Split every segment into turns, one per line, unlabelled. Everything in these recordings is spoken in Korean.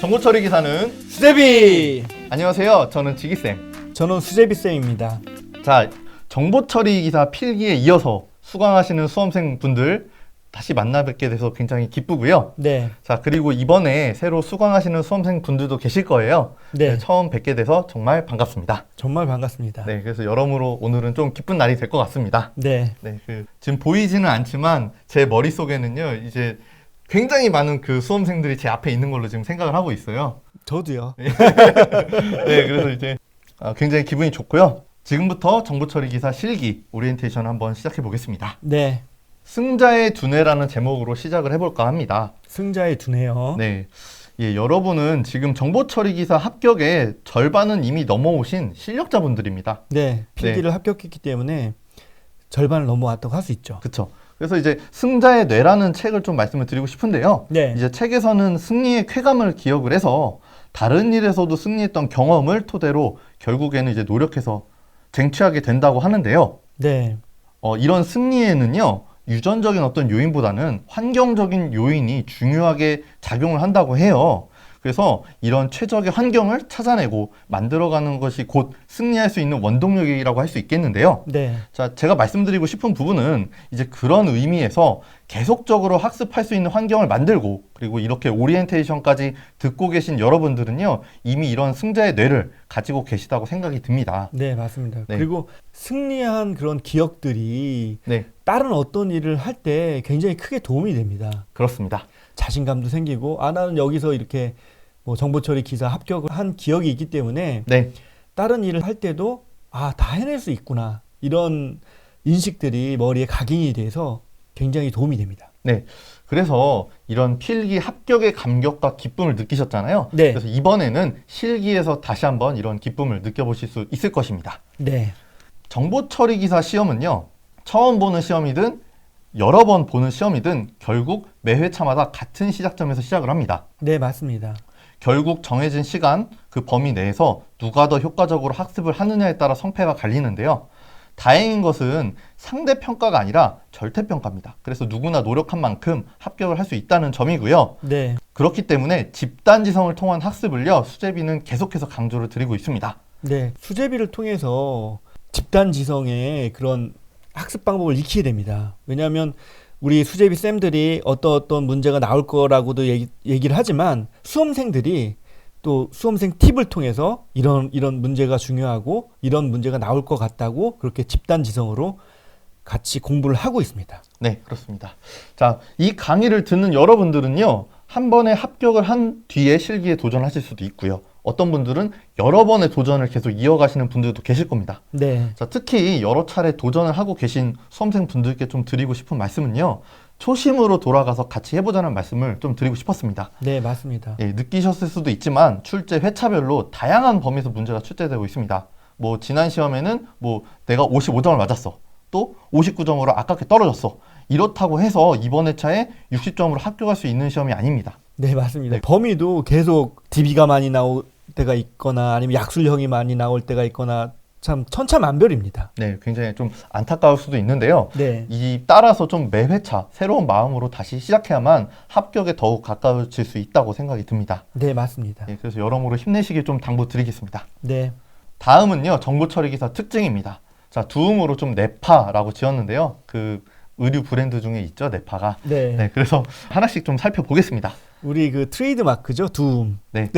정보 처리 기사는
수제비!
안녕하세요. 저는 지기쌤.
저는 수제비쌤입니다.
자, 정보 처리 기사 필기에 이어서 수강하시는 수험생 분들 다시 만나 뵙게 돼서 굉장히 기쁘고요.
네.
자, 그리고 이번에 새로 수강하시는 수험생 분들도 계실 거예요.
네.
네, 처음 뵙게 돼서 정말 반갑습니다.
정말 반갑습니다.
네, 그래서 여러모로 오늘은 좀 기쁜 날이 될 것 같습니다.
네.
네, 그 지금 보이지는 않지만 제 머릿속에는요, 이제 굉장히 많은 그 수험생들이 제 앞에 있는 걸로 지금 생각을 하고 있어요.
저도요.
네, 그래서 이제 아, 굉장히 기분이 좋고요. 지금부터 정보 처리 기사 실기 오리엔테이션 한번 시작해 보겠습니다.
네.
승자의 두뇌라는 제목으로 시작을 해볼까 합니다.
승자의 두네요.
네. 예, 여러분은 지금 정보 처리 기사 합격의 절반은 이미 넘어오신 실력자분들입니다.
네. 필기를 합격했기 때문에 절반을 넘어왔다고 할 수 있죠.
그렇죠. 그래서 이제 승자의 뇌라는 책을 좀 말씀을 드리고 싶은데요.
네.
이제 책에서는 승리의 쾌감을 기억을 해서 다른 일에서도 승리했던 경험을 토대로 결국에는 이제 노력해서 쟁취하게 된다고 하는데요.
네.
어, 이런 승리에는요, 유전적인 어떤 요인보다는 환경적인 요인이 중요하게 작용을 한다고 해요. 그래서 이런 최적의 환경을 찾아내고 만들어가는 것이 곧 승리할 수 있는 원동력이라고 할 수 있겠는데요.
네.
자, 제가 말씀드리고 싶은 부분은 이제 그런 의미에서 계속적으로 학습할 수 있는 환경을 만들고 그리고 이렇게 오리엔테이션까지 듣고 계신 여러분들은요, 이미 이런 승자의 뇌를 가지고 계시다고 생각이 듭니다.
네, 맞습니다.
네.
그리고 승리한 그런 기억들이
네,
다른 어떤 일을 할 때 굉장히 크게 도움이 됩니다.
그렇습니다.
자신감도 생기고, 아, 나는 여기서 이렇게 뭐 정보 처리 기사 합격을 한 기억이 있기 때문에
네,
다른 일을 할 때도 아, 다 해낼 수 있구나. 이런 인식들이 머리에 각인이 돼서 굉장히 도움이 됩니다.
네. 그래서 이런 필기 합격의 감격과 기쁨을 느끼셨잖아요.
네.
그래서 이번에는 실기에서 다시 한번 이런 기쁨을 느껴보실 수 있을 것입니다.
네.
정보 처리 기사 시험은요, 처음 보는 시험이든 여러 번 보는 시험이든 결국 매 회차마다 같은 시작점에서 시작을 합니다.
네, 맞습니다.
결국 정해진 시간, 그 범위 내에서 누가 더 효과적으로 학습을 하느냐에 따라 성패가 갈리는데요. 다행인 것은 상대 평가가 아니라 절대 평가입니다. 그래서 누구나 노력한 만큼 합격을 할 수 있다는 점이고요.
네.
그렇기 때문에 집단 지성을 통한 학습을요, 수제비는 계속해서 강조를 드리고 있습니다.
네. 수제비를 통해서 집단 지성의 그런 학습 방법을 익히게 됩니다. 왜냐하면 우리 수제비 쌤들이 어떤 어떤 문제가 나올 거라고도 얘기, 얘기를 하지만 수험생들이 또 수험생 팁을 통해서 이런 이런 문제가 중요하고 이런 문제가 나올 것 같다고 그렇게 집단 지성으로 같이 공부를 하고 있습니다.
네, 그렇습니다. 자, 이 강의를 듣는 여러분들은요, 한 번에 합격을 한 뒤에 실기에 도전하실 수도 있고요. 어떤 분들은 여러 번의 도전을 계속 이어가시는 분들도 계실 겁니다.
네.
자, 특히 여러 차례 도전을 하고 계신 수험생 분들께 좀 드리고 싶은 말씀은요, 초심으로 돌아가서 같이 해보자는 말씀을 좀 드리고 싶었습니다.
네, 맞습니다.
예, 느끼셨을 수도 있지만 출제 회차별로 다양한 범위에서 문제가 출제되고 있습니다. 뭐 지난 시험에는 뭐 내가 55점을 맞았어. 또 59점으로 아깝게 떨어졌어. 이렇다고 해서 이번 회차에 60점으로 합격할 수 있는 시험이 아닙니다.
네, 맞습니다.
네.
범위도 계속 DB가 많이 나올 때가 있거나 아니면 약술형이 많이 나올 때가 있거나 참 천차만별입니다.
네, 굉장히 좀 안타까울 수도 있는데요.
네.
이 따라서 좀 매 회차 새로운 마음으로 다시 시작해야만 합격에 더욱 가까워질 수 있다고 생각이 듭니다.
네, 맞습니다.
예, 그래서 여러모로 힘내시길 좀 당부드리겠습니다.
네.
다음은요 정보 처리 기사 특징입니다. 자 두음으로 좀 네파라고 지었는데요. 그 의류 브랜드 중에 있죠 네파가.
네.
네 그래서 하나씩 좀 살펴보겠습니다.
우리 그 트레이드 마크죠. 두음.
네.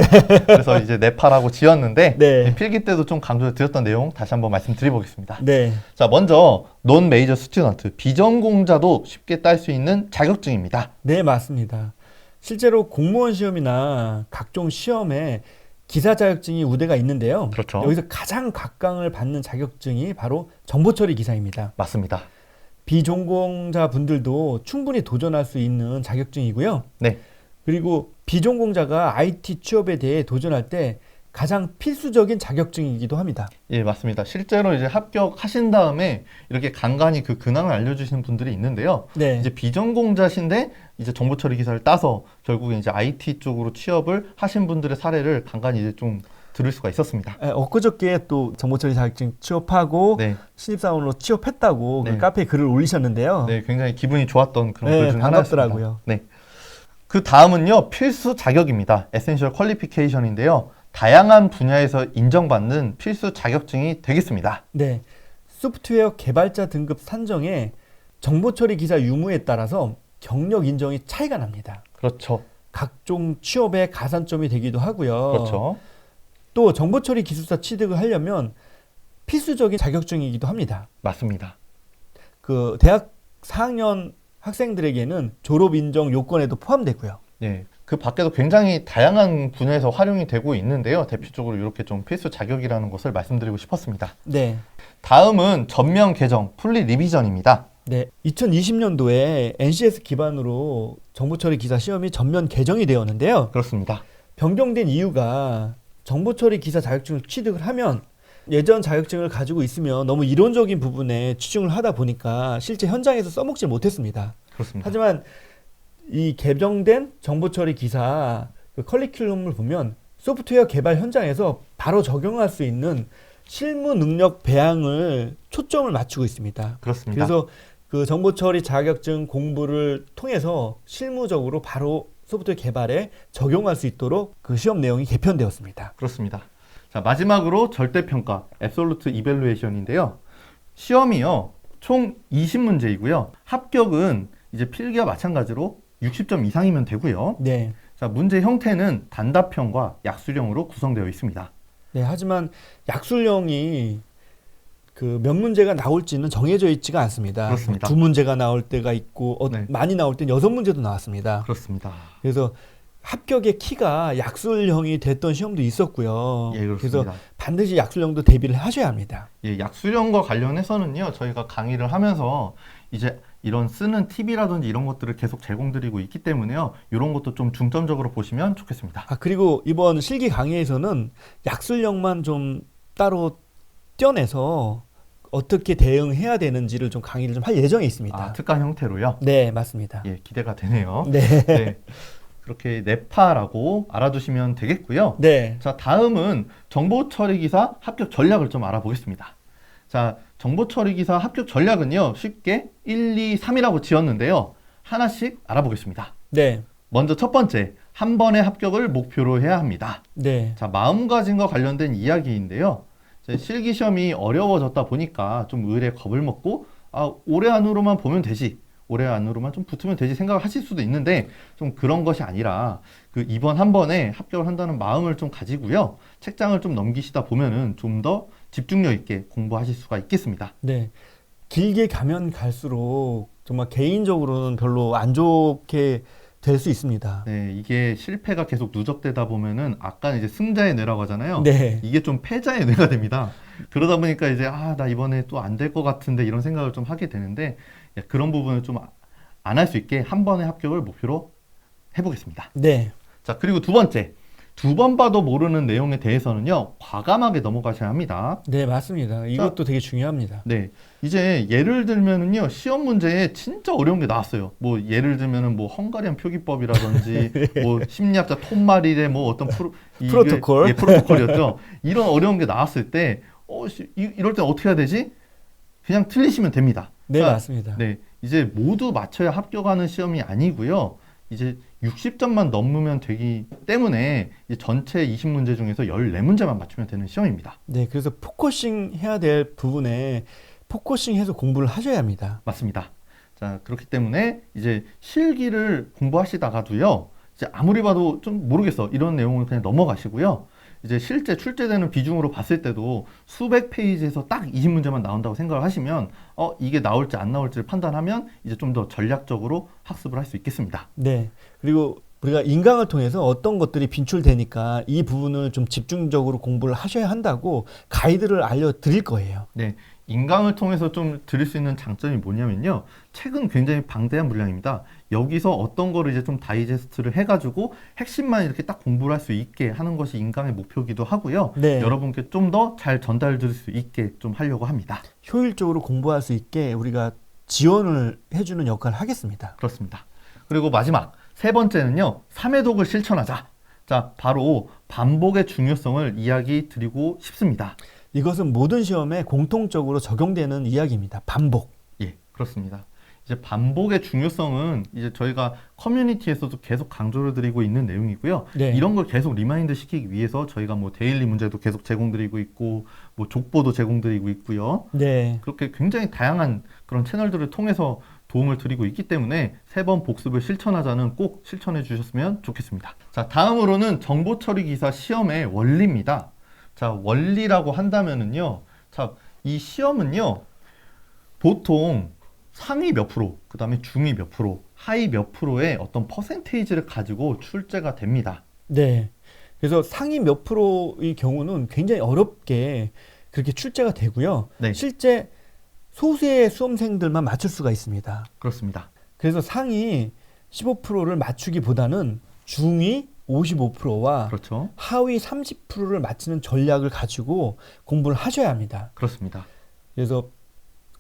그래서 이제 네파라고 지었는데
네.
네, 필기 때도 좀 강조를 드렸던 내용 다시 한번 말씀드려보겠습니다.
네.
자 먼저 논 메이저 스튜던트 비전공자도 쉽게 딸 수 있는 자격증입니다.
네, 맞습니다. 실제로 공무원 시험이나 각종 시험에 기사 자격증이 우대가 있는데요.
그렇죠.
여기서 가장 각광을 받는 자격증이 바로 정보 처리 기사입니다.
맞습니다.
비전공자 분들도 충분히 도전할 수 있는 자격증이고요.
네.
그리고 비전공자가 IT 취업에 대해 도전할 때 가장 필수적인 자격증이기도 합니다.
예, 맞습니다. 실제로 이제 합격하신 다음에 이렇게 간간히 그 근황을 알려주시는 분들이 있는데요.
네.
이제 비전공자신데 이제 정보 처리 기사를 따서 결국에 이제 IT 쪽으로 취업을 하신 분들의 사례를 간간히 이제 좀 들을 수가 있었습니다.
에, 엊그저께 또 정보처리 자격증 취업하고
네,
신입사원으로 취업했다고
네.
그 카페에 글을 올리셨는데요.
네, 굉장히 기분이 좋았던 그런
네,
글 중에 하나였습니다.
반갑더라고요.
네. 그 다음은요, 필수 자격입니다. 에센셜 퀄리피케이션인데요. 다양한 분야에서 인정받는 필수 자격증이 되겠습니다.
네. 소프트웨어 개발자 등급 산정에 정보 처리 기사 유무에 따라서 경력 인정이 차이가 납니다.
그렇죠.
각종 취업의 가산점이 되기도 하고요.
그렇죠.
또 정보 처리 기술사 취득을 하려면 필수적인 자격증이기도 합니다.
맞습니다.
그 대학 4학년 학생들에게는 졸업 인정 요건에도 포함되고요.
예. 그 밖에도 굉장히 다양한 분야에서 활용이 되고 있는데요. 대표적으로 이렇게 좀 필수 자격이라는 것을 말씀드리고 싶었습니다.
네.
다음은 전면 개정, 풀리 리비전입니다.
네. 2020년도에 NCS 기반으로 정보 처리 기사 시험이 전면 개정이 되었는데요.
그렇습니다.
변경된 이유가 정보 처리 기사 자격증을 취득을 하면 예전 자격증을 가지고 있으면 너무 이론적인 부분에 치중을 하다 보니까 실제 현장에서 써먹지 못했습니다.
그렇습니다.
하지만 이 개정된 정보 처리 기사 그 커리큘럼을 보면 소프트웨어 개발 현장에서 바로 적용할 수 있는 실무 능력 배양을 초점을 맞추고 있습니다.
그렇습니다.
그래서 그 정보 처리 자격증 공부를 통해서 실무적으로 바로 소프트웨어 개발에 적용할 수 있도록 그 시험 내용이 개편되었습니다.
그렇습니다. 자, 마지막으로 절대평가, 앱솔루트 이벨루에이션인데요. 시험이요, 총 20문제이고요. 합격은 이제 필기와 마찬가지로 60점 이상이면 되고요.
네.
자, 문제 형태는 단답형과 약수형으로 구성되어 있습니다.
네, 하지만 약술형이 그 몇 문제가 나올지는 정해져 있지가 않습니다.
그렇습니다.
두 문제가 나올 때가 있고 어,
네.
많이 나올 땐 여섯 문제도 나왔습니다.
그렇습니다.
그래서 합격의 키가 약술형이 됐던 시험도 있었고요.
예, 그렇습니다.
그래서 반드시 약술형도 대비를 하셔야 합니다.
예, 약수령과 관련해서는요, 저희가 강의를 하면서 이제 이런 쓰는 팁이라든지 이런 것들을 계속 제공드리고 있기 때문에요, 이런 것도 좀 중점적으로 보시면 좋겠습니다.
아 그리고 이번 실기 강의에서는 약술형만 좀 따로 떼어내서 어떻게 대응해야 되는지를 좀 강의를 좀 할 예정에 있습니다.
아, 특강 형태로요.
네, 맞습니다.
예, 기대가 되네요.
네.
네. 그렇게 네파라고 알아두시면 되겠고요.
네.
자, 다음은 정보 처리 기사 합격 전략을 좀 알아보겠습니다. 자, 정보 처리 기사 합격 전략은요, 쉽게 1, 2, 3이라고 지었는데요. 하나씩 알아보겠습니다.
네.
먼저 첫 번째, 한 번의 합격을 목표로 해야 합니다.
네.
자, 마음가짐과 관련된 이야기인데요. 실기 시험이 어려워졌다 보니까 좀 의뢰 겁을 먹고 아, 올해 안으로만 보면 되지. 올해 안으로만 좀 붙으면 되지 생각을 하실 수도 있는데 좀 그런 것이 아니라 그 이번 한 번에 합격을 한다는 마음을 좀 가지고요. 책장을 좀 넘기시다 보면은 좀 더 집중력 있게 공부하실 수가 있겠습니다.
네. 길게 가면 갈수록 정말 개인적으로는 별로 안 좋게 될 수 있습니다.
네, 이게 실패가 계속 누적되다 보면은 아까 이제 승자의 뇌라고 하잖아요.
네.
이게 좀 패자의 뇌가 됩니다. 그러다 보니까 이제 아, 나 이번에 또 안 될 것 같은데 이런 생각을 좀 하게 되는데 예, 그런 부분을 좀 안 할 수 있게 한 번의 합격을 목표로 해보겠습니다.
네.
자, 그리고 두 번째. 두 번 봐도 모르는 내용에 대해서는요, 과감하게 넘어가셔야 합니다.
네, 맞습니다. 이것도 되게 중요합니다.
네. 이제 예를 들면은요, 시험 문제에 진짜 어려운 게 나왔어요. 뭐, 예를 들면은 뭐, 헝가리안 표기법이라든지, 뭐, 심리학자 톰 마릴의 뭐 어떤 프로, 이게-
프로토콜.
예, 프로토콜이었죠. 이런 어려운 게 나왔을 때, 어, 이, 이럴 때 어떻게 해야 되지? 그냥 틀리시면 됩니다.
네, 맞습니다.
네, 이제 모두 맞춰야 합격하는 시험이 아니고요. 이제 60점만 넘으면 되기 때문에 이 전체 20문제 중에서 14문제만 맞추면 되는 시험입니다.
네, 그래서 포커싱 해야 될 부분에 포커싱 해서 공부를 하셔야 합니다.
맞습니다. 자, 그렇기 때문에 이제 실기를 공부하시다가도요. 이제 아무리 봐도 좀 모르겠어. 이런 내용을 그냥 넘어가시고요. 이제 실제 출제되는 비중으로 봤을 때도 수백 페이지에서 딱 20문제만 나온다고 생각을 하시면 어, 이게 나올지 안 나올지를 판단하면 이제 좀 더 전략적으로 학습을 할 수 있겠습니다.
네. 그리고 우리가 인강을 통해서 어떤 것들이 빈출되니까 이 부분을 좀 집중적으로 공부를 하셔야 한다고 가이드를 알려드릴 거예요.
네, 인강을 통해서 좀 드릴 수 있는 장점이 뭐냐면요. 책은 굉장히 방대한 분량입니다. 여기서 어떤 거를 이제 좀 다이제스트를 해가지고 핵심만 이렇게 딱 공부를 할 수 있게 하는 것이 인강의 목표기도 하고요.
네.
여러분께 좀 더 잘 전달드릴 수 있게 좀 하려고 합니다.
효율적으로 공부할 수 있게 우리가 지원을 해주는 역할을 하겠습니다.
그렇습니다. 그리고 마지막 세 번째는요. 3회 독을 실천하자. 자, 바로 반복의 중요성을 이야기 드리고 싶습니다.
이것은 모든 시험에 공통적으로 적용되는 이야기입니다. 반복.
예, 그렇습니다. 이제 반복의 중요성은 이제 저희가 커뮤니티에서도 계속 강조를 드리고 있는 내용이고요.
네.
이런 걸 계속 리마인드 시키기 위해서 저희가 뭐 데일리 문제도 계속 제공드리고 있고 뭐 족보도 제공드리고 있고요.
네.
그렇게 굉장히 다양한 그런 채널들을 통해서 도움을 드리고 있기 때문에 세 번 복습을 실천하자는 꼭 실천해 주셨으면 좋겠습니다. 자, 다음으로는 정보 처리 기사 시험의 원리입니다. 자, 원리라고 한다면은요. 자, 이 시험은요. 보통 상위 몇 프로, 그 다음에 중위 몇 프로, 하위 몇 프로의 어떤 퍼센테이지를 가지고 출제가 됩니다.
네. 그래서 상위 몇 프로의 경우는 굉장히 어렵게 그렇게 출제가 되고요.
네.
실제 소수의 수험생들만 맞출 수가 있습니다.
그렇습니다.
그래서 상위 15%를 맞추기보다는 중위 55%와
그렇죠.
하위 30%를 맞추는 전략을 가지고 공부를 하셔야 합니다.
그렇습니다.
그래서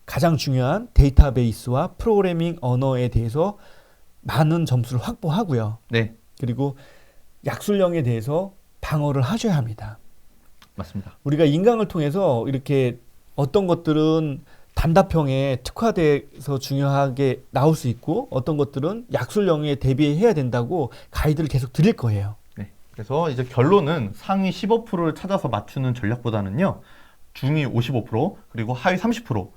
가장 중요한 데이터베이스와 프로그래밍 언어에 대해서 많은 점수를 확보하고요.
네,
그리고 약술령에 대해서 방어를 하셔야 합니다.
맞습니다.
우리가 인강을 통해서 이렇게 어떤 것들은 단답형에 특화돼서 중요하게 나올 수 있고 어떤 것들은 약술령에 대비해야 된다고 가이드를 계속 드릴 거예요.
네. 그래서 이제 결론은 상위 15%를 찾아서 맞추는 전략보다는요. 중위 55% 그리고 하위 30%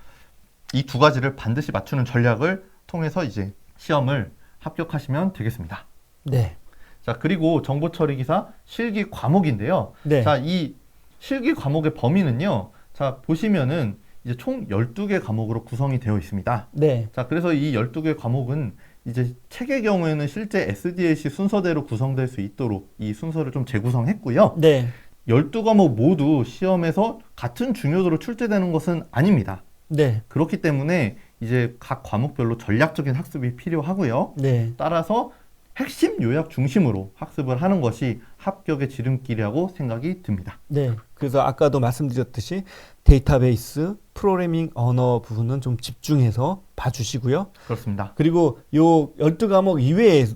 이 두 가지를 반드시 맞추는 전략을 통해서 이제 시험을 합격하시면 되겠습니다.
네.
자, 그리고 정보 처리 기사 실기 과목인데요.
네.
자, 이 실기 과목의 범위는요. 자, 보시면은 이제 총 12개 과목으로 구성이 되어 있습니다.
네.
자, 그래서 이 12개 과목은 이제 책의 경우에는 실제 SDLC 순서대로 구성될 수 있도록 이 순서를 좀 재구성했고요.
네.
12과목 모두 시험에서 같은 중요도로 출제되는 것은 아닙니다.
네.
그렇기 때문에 이제 각 과목별로 전략적인 학습이 필요하고요.
네.
따라서 핵심 요약 중심으로 학습을 하는 것이 합격의 지름길이라고 생각이 듭니다.
네. 그래서 아까도 말씀드렸듯이 데이터베이스, 프로그래밍 언어 부분은 좀 집중해서 봐주시고요.
그렇습니다.
그리고 요 12과목 이외의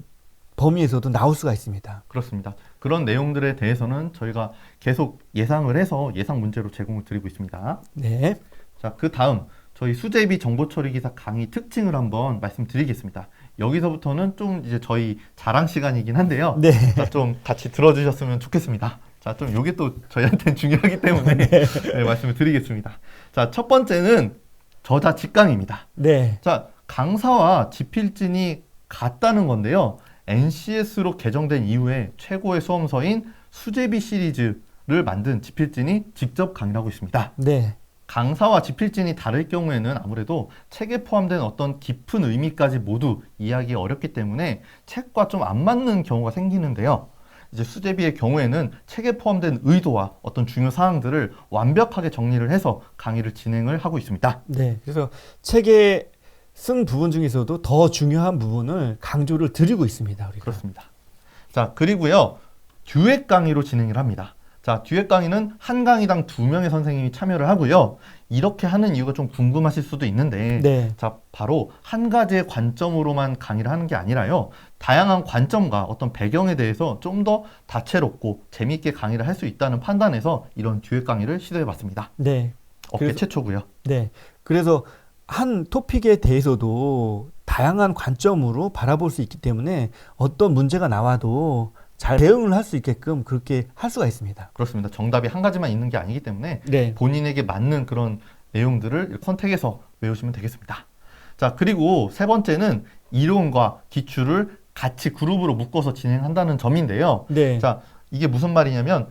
범위에서도 나올 수가 있습니다.
그렇습니다. 그런 내용들에 대해서는 저희가 계속 예상을 해서 예상 문제로 제공을 드리고 있습니다.
네.
자, 그 다음 저희 수제비 정보 처리 기사 강의 특징을 한번 말씀드리겠습니다. 여기서부터는 좀 이제 저희 자랑 시간이긴 한데요.
네.
자, 좀 같이 들어주셨으면 좋겠습니다. 자, 좀 요게 또 저희한테는 중요하기 때문에 네, 말씀을 드리겠습니다. 자, 첫 번째는 저자 직강입니다.
네.
자, 강사와 지필진이 같다는 건데요. NCS로 개정된 이후에 최고의 수험서인 수제비 시리즈를 만든 지필진이 직접 강의를 하고 있습니다.
네.
강사와 지필진이 다를 경우에는 아무래도 책에 포함된 어떤 깊은 의미까지 모두 이해하기 어렵기 때문에 책과 좀 안 맞는 경우가 생기는데요. 이제 수제비의 경우에는 책에 포함된 의도와 어떤 중요 사항들을 완벽하게 정리를 해서 강의를 진행을 하고 있습니다.
네. 그래서 책에 쓴 부분 중에서도 더 중요한 부분을 강조를 드리고 있습니다. 우리가.
그렇습니다. 자, 그리고요. 듀엣 강의로 진행을 합니다. 자, 듀엣 강의는 한 강의당 두 명의 선생님이 참여를 하고요. 이렇게 하는 이유가 좀 궁금하실 수도 있는데
네.
자, 바로 한 가지의 관점으로만 강의를 하는 게 아니라요. 다양한 관점과 어떤 배경에 대해서 좀 더 다채롭고 재미있게 강의를 할 수 있다는 판단에서 이런 듀엣 강의를 시도해 봤습니다.
네.
업계
그래서-
최초고요.
네. 그래서 한 토픽에 대해서도 다양한 관점으로 바라볼 수 있기 때문에 어떤 문제가 나와도 잘 대응을 할 수 있게끔 그렇게 할 수가 있습니다.
그렇습니다. 정답이 한 가지만 있는 게 아니기 때문에
네.
본인에게 맞는 그런 내용들을 선택해서 외우시면 되겠습니다. 자, 그리고 세 번째는 이론과 기출을 같이 그룹으로 묶어서 진행한다는 점인데요.
네.
자, 이게 무슨 말이냐면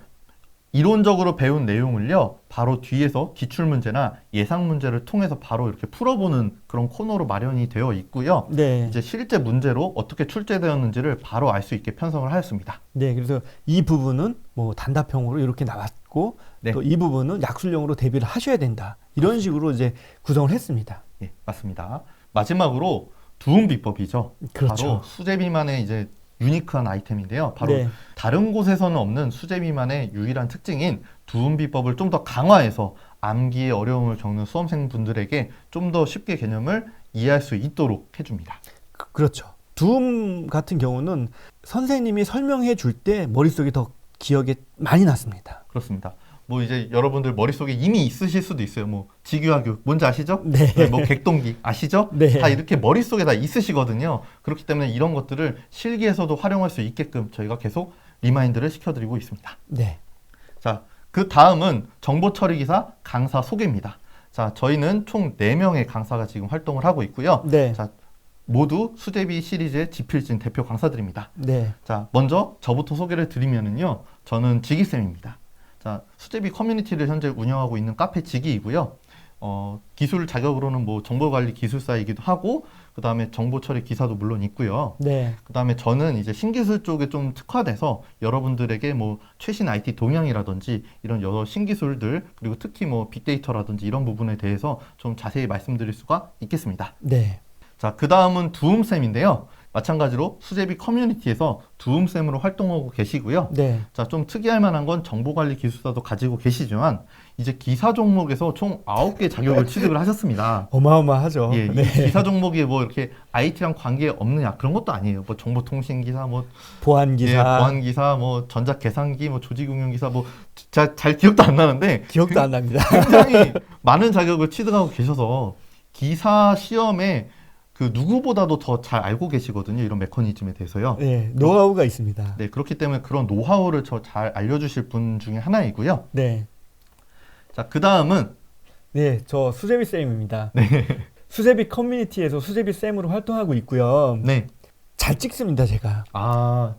이론적으로 배운 내용을요, 바로 뒤에서 기출 문제나 예상 문제를 통해서 바로 이렇게 풀어보는 그런 코너로 마련이 되어 있고요.
네.
이제 실제 문제로 어떻게 출제되었는지를 바로 알 수 있게 편성을 하였습니다.
네. 그래서 이 부분은 뭐 단답형으로 이렇게 나왔고
네.
또이 부분은 약술형으로 대비를 하셔야 된다. 이런 식으로 이제 구성을 했습니다.
예, 맞습니다. 마지막으로 두음 비법이죠.
그렇죠.
바로 수제비만의 이제 유니크한 아이템인데요. 바로
네.
다른 곳에서는 없는 수제비만의 유일한 특징인 두음 비법을 좀 더 강화해서 암기의 어려움을 겪는 수험생 분들에게 좀 더 쉽게 개념을 이해할 수 있도록 해줍니다.
그- 그렇죠. 두음 같은 경우는 선생님이 설명해 줄 때 머릿속에 더 기억에 많이 났습니다.
그렇습니다. 뭐 이제 여러분들 머릿속에 이미 있으실 수도 있어요. 뭐 직유화 교육 뭔지 아시죠?
네.
뭐 객동기 아시죠?
네.
다 이렇게 머릿속에 다 있으시거든요. 그렇기 때문에 이런 것들을 실기에서도 활용할 수 있게끔 저희가 계속 리마인드를 시켜드리고 있습니다.
네.
자, 그 다음은 정보 처리 기사 강사 소개입니다. 자, 저희는 총 4명의 강사가 지금 활동을 하고 있고요.
네.
자, 모두 수제비 시리즈의 지필진 대표 강사들입니다.
네.
자, 먼저 저부터 소개를 드리면은요. 저는 지기쌤입니다. 자, 수제비 커뮤니티를 현재 운영하고 있는 카페 지기이고요. 어, 기술 자격으로는 뭐 정보관리 기술사이기도 하고, 그 다음에 정보 처리 기사도 물론 있고요.
네.
그 다음에 저는 이제 신기술 쪽에 좀 특화돼서 여러분들에게 뭐 최신 IT 동향이라든지 이런 여러 신기술들, 그리고 특히 뭐 빅데이터라든지 이런 부분에 대해서 좀 자세히 말씀드릴 수가 있겠습니다.
네.
자, 그 다음은 두음쌤인데요. 마찬가지로 수제비 커뮤니티에서 두음쌤으로 활동하고 계시고요.
네.
자, 좀 특이할 만한 건 정보관리 기술사도 가지고 계시지만, 이제 기사 종목에서 총 9개 자격을 취득을 하셨습니다.
어마어마하죠.
예,
네.
이 기사 종목이 뭐 이렇게 IT랑 관계 없느냐 그런 것도 아니에요. 뭐 정보통신 기사, 뭐
보안 기사.
예, 보안 기사, 뭐 전자 계산기, 뭐 조직운영 기사, 뭐잘잘 기억도 안 나는데
기억도 안 납니다.
굉장히 많은 자격을 취득하고 계셔서 기사 시험에 그 누구보다도 더 잘 알고 계시거든요. 이런 메커니즘에 대해서요.
네. 노하우가 있습니다.
네, 그렇기 때문에 그런 노하우를 저 잘 알려주실 분 중에 하나이고요.
네.
자, 그 다음은
네. 저 수제비 쌤입니다. 수제비 커뮤니티에서 수제비 쌤으로 활동하고 있고요.
네,
잘 찍습니다, 제가.
아,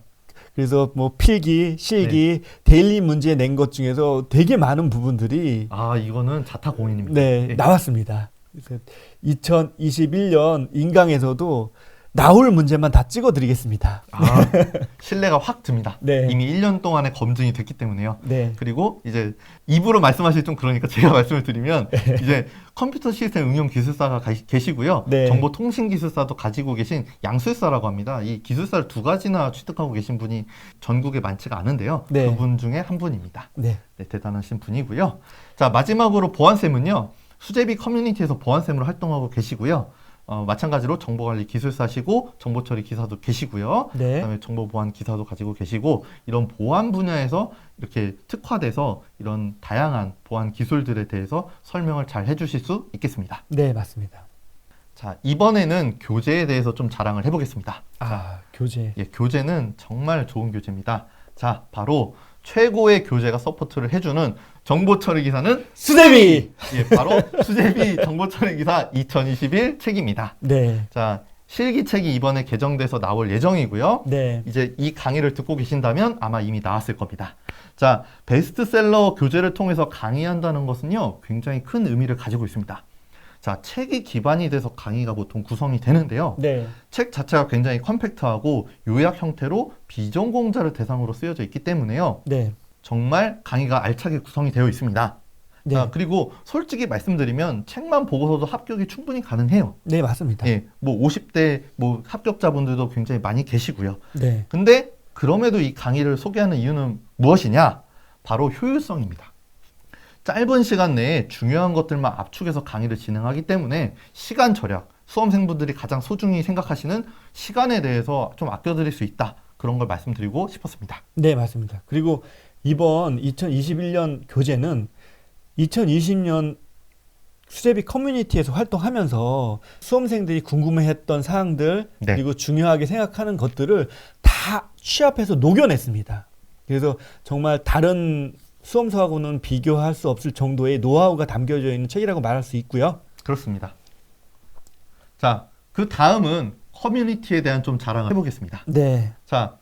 그래서 뭐 필기, 실기, 데일리 문제 낸 것 중에서 되게 많은 부분들이
아 이거는 자타 공인입니다.
네,
예.
나왔습니다. 그래서 2021년 인강에서도 나올 문제만 다 찍어 드리겠습니다.
아, 신뢰가 확 듭니다.
네.
이미 1년 동안에 검증이 됐기 때문에요.
네.
그리고 이제 입으로 말씀하실 좀 그러니까 제가 말씀을 드리면
네.
이제 컴퓨터 시스템 응용 기술사가 가- 계시고요.
네.
정보통신 기술사도 가지고 계신 양술사라고 합니다. 이 기술사를 두 가지나 취득하고 계신 분이 전국에 많지가 않은데요.
네.
그분 중에 한 분입니다.
네.
네, 대단하신 분이고요. 자, 마지막으로 보안쌤은요. 수제비 커뮤니티에서 보안쌤으로 활동하고 계시고요. 어, 마찬가지로 정보관리 기술사시고 정보처리 기사도 계시고요.
네.
그다음에 정보보안 기사도 가지고 계시고 이런 보안 분야에서 이렇게 특화돼서 이런 다양한 보안 기술들에 대해서 설명을 잘 해주실 수 있겠습니다.
네, 맞습니다.
자, 이번에는 교재에 대해서 좀 자랑을 해보겠습니다.
아, 교재.
예, 교재는 정말 좋은 교재입니다. 자, 바로 최고의 교재가 서포트를 해주는 정보 처리 기사는
수제비.
예, 바로 수제비 정보 처리 기사 2021 책입니다.
네.
자, 실기책이 이번에 개정돼서 나올 예정이고요.
네.
이제 이 강의를 듣고 계신다면 아마 이미 나왔을 겁니다. 자, 베스트셀러 교재를 통해서 강의한다는 것은요, 굉장히 큰 의미를 가지고 있습니다. 자, 책이 기반이 돼서 강의가 보통 구성이 되는데요.
네.
책 자체가 굉장히 컴팩트하고 요약 형태로 비전공자를 대상으로 쓰여져 있기 때문에요.
네.
정말 강의가 알차게 구성이 되어 있습니다.
네.
자, 그리고 솔직히 말씀드리면 책만 보고서도 합격이 충분히 가능해요.
네, 맞습니다.
예, 뭐 50대 뭐 합격자분들도 굉장히 많이 계시고요.
네.
근데 그럼에도 이 강의를 소개하는 이유는 무엇이냐? 바로 효율성입니다. 짧은 시간 내에 중요한 것들만 압축해서 강의를 진행하기 때문에 시간 절약, 수험생분들이 가장 소중히 생각하시는 시간에 대해서 좀 아껴드릴 수 있다. 그런 걸 말씀드리고 싶었습니다.
네, 맞습니다. 그리고 이번 2021년 교재는 2020년 수제비 커뮤니티에서 활동하면서 수험생들이 궁금해했던 사항들
네.
그리고 중요하게 생각하는 것들을 다 취합해서 녹여냈습니다. 그래서 정말 다른 수험서하고는 비교할 수 없을 정도의 노하우가 담겨져 있는 책이라고 말할 수 있고요.
그렇습니다. 자, 그 다음은 커뮤니티에 대한 좀 자랑을 해보겠습니다.
네,
자,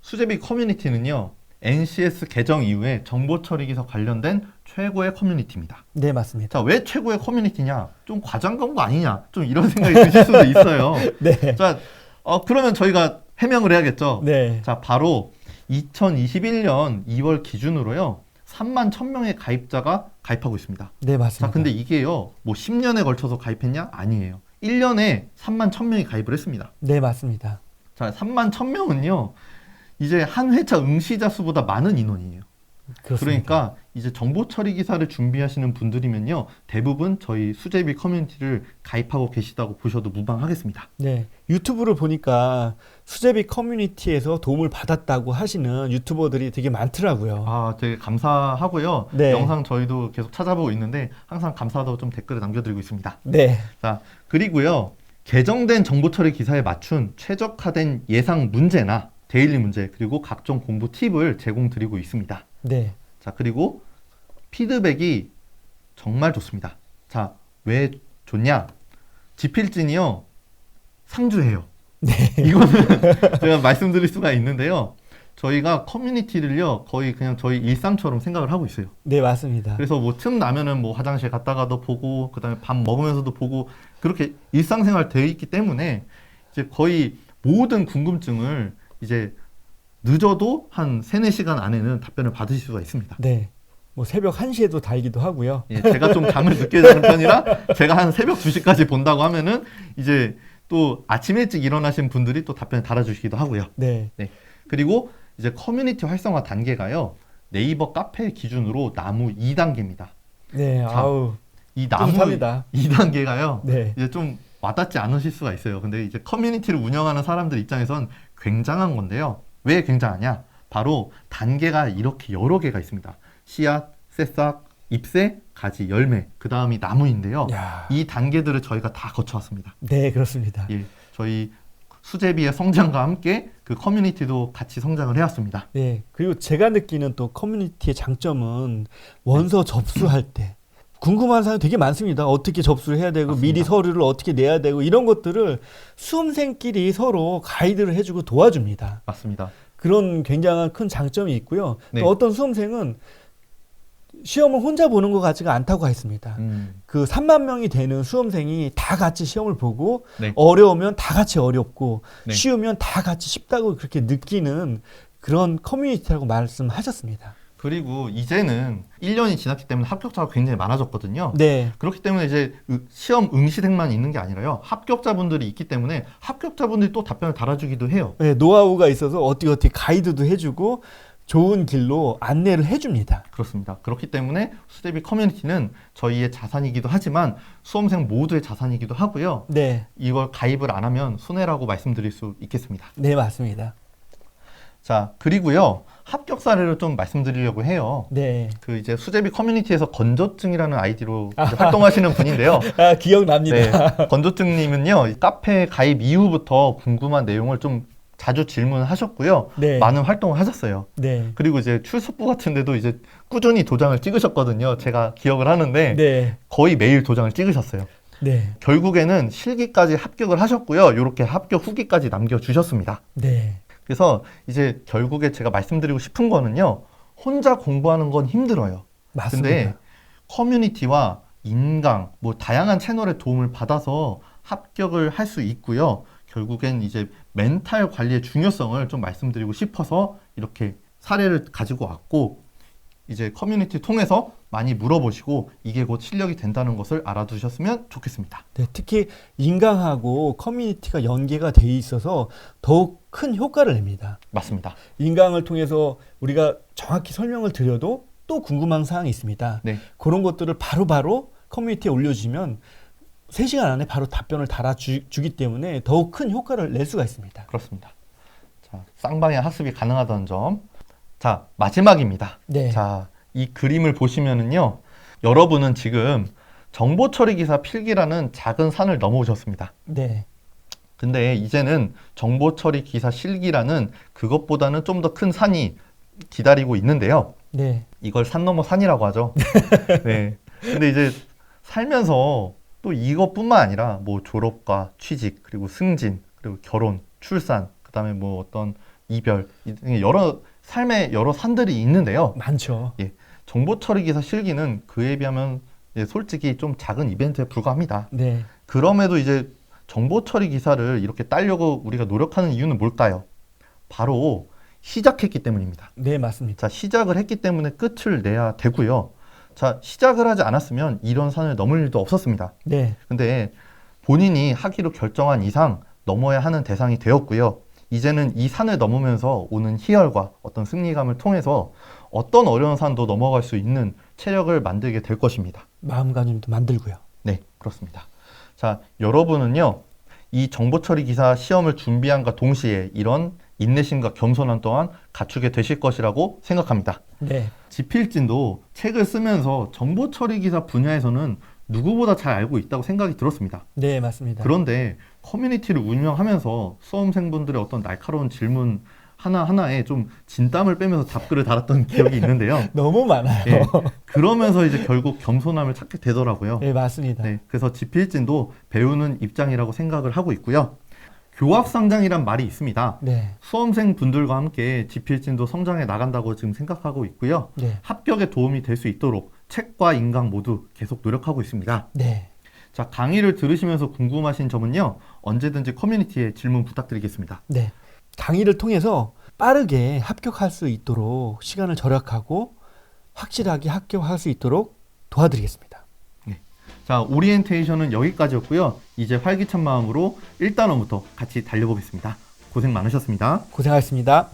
수제비 커뮤니티는요, NCS 개정 이후에 정보 처리 기사 관련된 최고의 커뮤니티입니다.
네 맞습니다.
자, 왜 최고의 커뮤니티냐? 좀 과장 광고 아니냐? 좀 이런 생각이 드실 수도 있어요.
네,
자, 어, 그러면 저희가 해명을 해야겠죠?
네,
자, 바로 2021년 2월 기준으로요, 3만 1000명의 가입자가 가입하고 있습니다.
네 맞습니다.
자, 근데 이게요, 뭐 10년에 걸쳐서 가입했냐? 아니에요. 1년에 3만 1000명이 가입을 했습니다.
네 맞습니다.
자, 3만 1000명은요, 이제 한 회차 응시자 수보다 많은 인원이에요.
그렇습니다.
그러니까 이제 정보 처리 기사를 준비하시는 분들이면요. 대부분 저희 수제비 커뮤니티를 가입하고 계시다고 보셔도 무방하겠습니다.
네. 유튜브를 보니까 수제비 커뮤니티에서 도움을 받았다고 하시는 유튜버들이 되게 많더라고요.
아, 되게 감사하고요.
네.
영상 저희도 계속 찾아보고 있는데 항상 감사하다고 좀 댓글을 남겨드리고 있습니다.
네.
자, 그리고요. 개정된 정보 처리 기사에 맞춘 최적화된 예상 문제나 데일리 문제 그리고 각종 공부 팁을 제공드리고 있습니다.
네.
자, 그리고 피드백이 정말 좋습니다. 자, 왜 좋냐? 지필진이요. 상주해요.
네.
이거는 제가 말씀드릴 수가 있는데요. 저희가 커뮤니티를요, 거의 그냥 저희 일상처럼 생각을 하고 있어요.
네, 맞습니다.
그래서 뭐 틈 나면은 뭐 화장실 갔다가도 보고, 그 다음에 밥 먹으면서도 보고, 그렇게 일상생활 되어 있기 때문에 이제 거의 모든 궁금증을 이제 늦어도 한 3, 4시간 안에는 답변을 받으실 수가 있습니다.
네. 뭐 새벽 1시에도 달기도 하고요.
예, 제가 좀 잠을 늦게 자는 편이라 제가 한 새벽 2시까지 본다고 하면은 이제 또 아침 일찍 일어나신 분들이 또 답변을 달아주시기도 하고요.
네.
그리고 이제 커뮤니티 활성화 단계가요. 네이버 카페 기준으로 나무 2단계입니다.
네.
자,
아우.
이 나무
뿌듯합니다.
2단계가요.
네.
이제 좀 와닿지 않으실 수가 있어요. 근데 이제 커뮤니티를 운영하는 사람들 입장에선 굉장한 건데요. 왜 굉장하냐? 바로 단계가 이렇게 여러 개가 있습니다. 씨앗, 새싹, 잎새, 가지, 열매. 그 다음이 나무인데요.
야.
이 단계들을 저희가 다 거쳐왔습니다.
네, 그렇습니다.
예, 저희 수제비의 성장과 함께 그 커뮤니티도 같이 성장을 해왔습니다.
네. 그리고 제가 느끼는 또 커뮤니티의 장점은 원서 접수할 때 궁금한 사람이 되게 많습니다. 어떻게 접수를 해야 되고
맞습니다.
미리 서류를 어떻게 내야 되고 이런 것들을 수험생끼리 서로 가이드를 해주고 도와줍니다.
맞습니다.
그런 굉장한 큰 장점이 있고요.
네.
또 어떤 수험생은 시험을 혼자 보는 것 같지가 않다고 했습니다.
음,
그 3만 명이 되는 수험생이 다 같이 시험을 보고
네.
어려우면 다 같이 어렵고
네.
쉬우면 다 같이 쉽다고 그렇게 느끼는 그런 커뮤니티라고 말씀하셨습니다.
그리고 이제는 1년이 지났기 때문에 합격자가 굉장히 많아졌거든요.
네.
그렇기 때문에 이제 으- 시험 응시생만 있는 게 아니라요. 합격자분들이 있기 때문에 합격자분들이 또 답변을 달아주기도 해요.
네, 노하우가 있어서 어떻게 어떻게 가이드도 해주고 좋은 길로 안내를 해줍니다.
그렇습니다. 그렇기 때문에 수제비 커뮤니티는 저희의 자산이기도 하지만 수험생 모두의 자산이기도 하고요.
네,
이걸 가입을 안 하면 손해라고 말씀드릴 수 있겠습니다.
네 맞습니다.
자, 그리고요. 합격 사례를 좀 말씀드리려고 해요.
네,
그 이제 수제비 커뮤니티에서 건조증이라는 아이디로 이제 활동하시는 분인데요.
아 기억납니다.
네, 건조증님은요 카페 가입 이후부터 궁금한 내용을 좀 자주 질문하셨고요.
네,
많은 활동을 하셨어요.
네,
그리고 이제 출석부 같은 데도 이제 꾸준히 도장을 찍으셨거든요. 제가 기억을 하는데
네,
거의 매일 도장을 찍으셨어요.
네,
결국에는 실기까지 합격을 하셨고요. 이렇게 합격 후기까지 남겨주셨습니다.
네,
그래서 이제 결국에 제가 말씀드리고 싶은 거는요. 혼자 공부하는 건 힘들어요.
맞습니다.
근데 커뮤니티와 인강, 뭐 다양한 채널의 도움을 받아서 합격을 할 수 있고요. 결국엔 이제 멘탈 관리의 중요성을 좀 말씀드리고 싶어서 이렇게 사례를 가지고 왔고 이제 커뮤니티 통해서 많이 물어보시고 이게 곧 실력이 된다는 것을 알아두셨으면 좋겠습니다.
네, 특히 인강하고 커뮤니티가 연계가 돼 있어서 더욱 큰 효과를 냅니다.
맞습니다.
인강을 통해서 우리가 정확히 설명을 드려도 또 궁금한 사항이 있습니다.
네.
그런 것들을 바로바로 커뮤니티에 올려주시면 3시간 안에 바로 답변을 달아주기 때문에 더욱 큰 효과를 낼 수가 있습니다.
그렇습니다. 자, 쌍방향 학습이 가능하다는 점. 자, 마지막입니다.
네.
자, 이 그림을 보시면은요. 여러분은 지금 정보 처리 기사 필기라는 작은 산을 넘어오셨습니다.
네.
근데 이제는 정보 처리 기사 실기라는 그것보다는 좀 더 큰 산이 기다리고 있는데요.
네.
이걸 산 넘어 산이라고 하죠. 네. 근데 이제 살면서 또 이것뿐만 아니라 뭐 졸업과 취직 그리고 승진 그리고 결혼, 출산 그다음에 뭐 어떤 이별 이 여러 삶의 여러 산들이 있는데요.
많죠.
정보 처리 기사 실기는 그에 비하면 예, 솔직히 좀 작은 이벤트에 불과합니다.
네.
그럼에도 이제 정보 처리 기사를 이렇게 따려고 우리가 노력하는 이유는 뭘까요? 바로 시작했기 때문입니다.
네, 맞습니다.
자, 시작을 했기 때문에 끝을 내야 되고요. 자, 시작을 하지 않았으면 이런 산을 넘을 일도 없었습니다.
네.
근데 본인이 하기로 결정한 이상 넘어야 하는 대상이 되었고요. 이제는 이 산을 넘으면서 오는 희열과 어떤 승리감을 통해서 어떤 어려운 산도 넘어갈 수 있는 체력을 만들게 될 것입니다.
마음가짐도 만들고요.
네, 그렇습니다. 자, 여러분은요, 이 정보 처리 기사 시험을 준비함과 동시에 이런 인내심과 겸손함 또한 갖추게 되실 것이라고 생각합니다.
네.
지필진도 책을 쓰면서 정보 처리 기사 분야에서는 누구보다 잘 알고 있다고 생각이 들었습니다.
네, 맞습니다.
그런데 커뮤니티를 운영하면서 수험생분들의 어떤 날카로운 질문 하나하나에 좀 진땀을 빼면서 답글을 달았던 기억이 있는데요.
너무 많아요.
예, 그러면서 이제 결국 겸손함을 찾게 되더라고요.
네, 맞습니다.
네, 그래서 지필진도 배우는 입장이라고 생각을 하고 있고요. 교합성장이란 말이 있습니다.
네.
수험생 분들과 함께 지필진도 성장해 나간다고 지금 생각하고 있고요.
네.
합격에 도움이 될 수 있도록 책과 인강 모두 계속 노력하고 있습니다.
네.
자, 강의를 들으시면서 궁금하신 점은요, 언제든지 커뮤니티에 질문 부탁드리겠습니다.
네. 강의를 통해서 빠르게 합격할 수 있도록 시간을 절약하고 확실하게 합격할 수 있도록 도와드리겠습니다.
자, 오리엔테이션은 여기까지였고요. 이제 활기찬 마음으로 1단원부터 같이 달려보겠습니다. 고생 많으셨습니다.
고생하셨습니다.